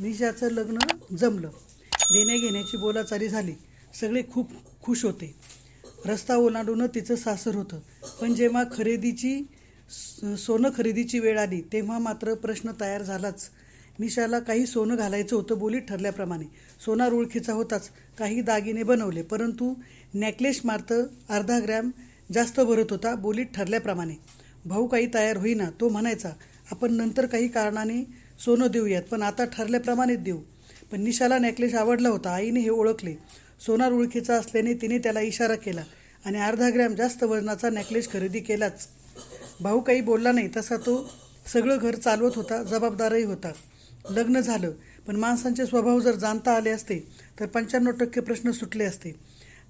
निशाचं लग्न जमलं. देण्याघेण्याची बोलाचाली झाली. सगळे खूप खुश होते. रस्ता ओलांडून तिचं सासर होतं. पण जेव्हा खरेदीची सोनं खरेदीची वेळ आली तेव्हा मात्र प्रश्न तयार झालाच. निशाला काही सोनं घालायचं होतं बोलीत ठरल्याप्रमाणे. सोनार ओळखीचा होताच. काही दागिने बनवले परंतु नेकलेस मात्र अर्धा ग्रॅम जास्त भरत होता बोलीत ठरल्याप्रमाणे. भाऊ काही तयार होईना तो म्हणायचा. आपण नंतर काही कारणाने सोनं देऊयात पण आता ठरल्याप्रमाणेच देऊ. पण निशाला नेकलेस आवडला होता आईने हे ओळखले. सोनार ओळखीचा असल्याने तिने त्याला इशारा केला आणि अर्धा ग्रॅम जास्त वजनाचा नेकलेस खरेदी केलाच. भाऊ काही बोलला नाही तसा तो सगळं घर चालवत होता जबाबदारही होता. लग्न झालं पण माणसांचे स्वभाव जर जाणता आले असते तर पंच्याण्णव टक्के प्रश्न सुटले असते.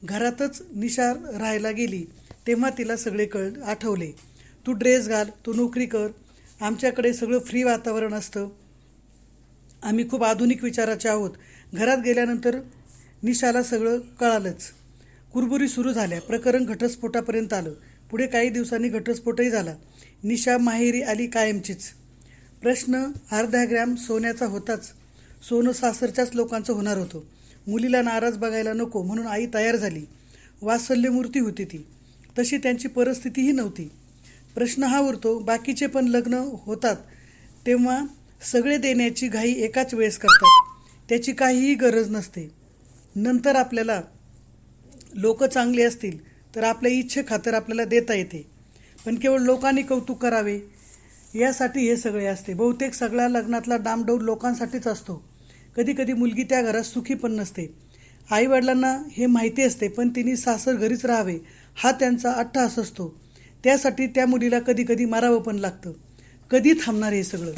घरातच निशा राहायला गेली तेव्हा तिला सगळे कळ आठवले. तू ड्रेस घाल तू नोकरी कर आमच्याकडे सगळं फ्री वातावरण असतं. आम्ही खूप आधुनिक विचाराचे आहोत. घरात गेल्यानंतर निशाला सगळं कळालंच. कुरबुरी सुरू झाल्या. प्रकरण घटस्फोटापर्यंत आलं. पुढे काही दिवसांनी घटस्फोटही झाला. निशा माहेरी आली कायमचीच. प्रश्न अर्ध्या ग्रॅम सोन्याचा होताच. सोनं सासरच्याच लोकांचं होणार होतं. मुलीला नाराज बघायला नको म्हणून आई तयार झाली. वात्सल्यमूर्ती होती ती. तशी त्यांची परिस्थितीही नव्हती. प्रश्न हा उरतो बाकीचे पण लग्न होतात तेव्हा सगळे देण्याची घाई एकाच वेळेस करतात. त्याची काहीही गरज नसते. नंतर आपल्याला लोक चांगले असतील तर आपल्या इच्छे खातर आपल्याला देता येते. पण केवळ लोकांनी कौतुक करावे यासाठी हे सगळे असते. बहुतेक सगळ्या लग्नातला डामडौल लोकांसाठीच असतो. कधी कधी मुलगी त्या घरात सुखी पण नसते. आईवडिलांना हे माहिती असते पण तिने सासर घरीच राहावे हा त्यांचा अट्टहास असतो. त्यासाठी त्या मुलीला कधी कधी मारावं पण लागतं. कधी थांबणार हे सगळं?